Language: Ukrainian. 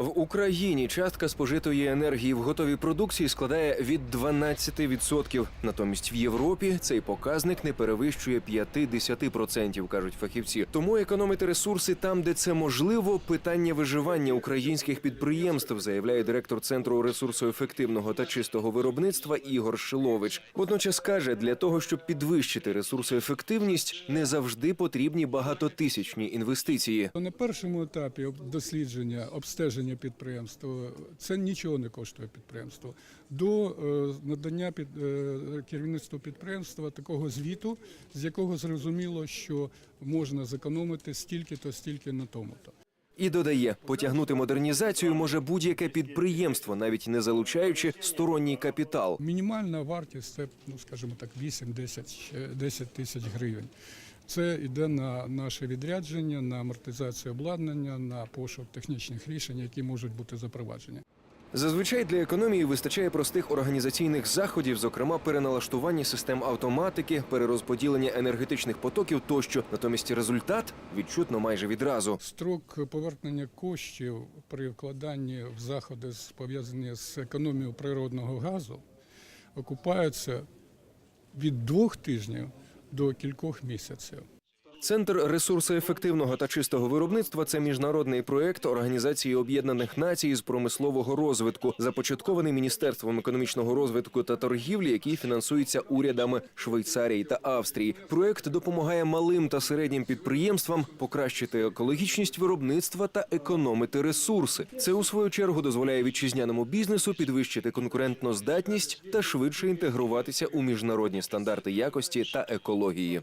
В Україні частка спожитої енергії в готовій продукції складає від 12%. Натомість в Європі цей показник не перевищує 5-10%, кажуть фахівці. Тому економити ресурси там, де це можливо, питання виживання українських підприємств, заявляє директор центру ресурсоефективного та чистого виробництва Ігор Шилович. Водночас каже, для того, щоб підвищити ресурсоефективність, не завжди потрібні багатотисячні інвестиції. На першому етапі дослідження, обстеження підприємства це нічого не коштує підприємству. До е, надання під е, керівництву підприємства такого звіту, з якого зрозуміло, що можна зекономити стільки-то, стільки на тому-то. І додає, потягнути модернізацію може будь-яке підприємство, навіть не залучаючи сторонній капітал. Мінімальна вартість це, ну скажімо так, 8-10 е, 10 тисяч гривень. Це йде на наше відрядження, на амортизацію обладнання, на пошук технічних рішень, які можуть бути запроваджені. Зазвичай для економії вистачає простих організаційних заходів, зокрема переналаштування систем автоматики, перерозподілення енергетичних потоків тощо. Натомість результат відчутно майже відразу. Строк повернення коштів при вкладанні в заходи пов'язані з економією природного газу окупаються від двох тижнів до кількох місяців. Центр ресурсоефективного та чистого виробництва це міжнародний проект Організації Об'єднаних Націй з промислового розвитку, започаткований Міністерством економічного розвитку та торгівлі, який фінансується урядами Швейцарії та Австрії. Проект допомагає малим та середнім підприємствам покращити екологічність виробництва та економити ресурси. Це у свою чергу дозволяє вітчизняному бізнесу підвищити конкурентну здатність та швидше інтегруватися у міжнародні стандарти якості та екології.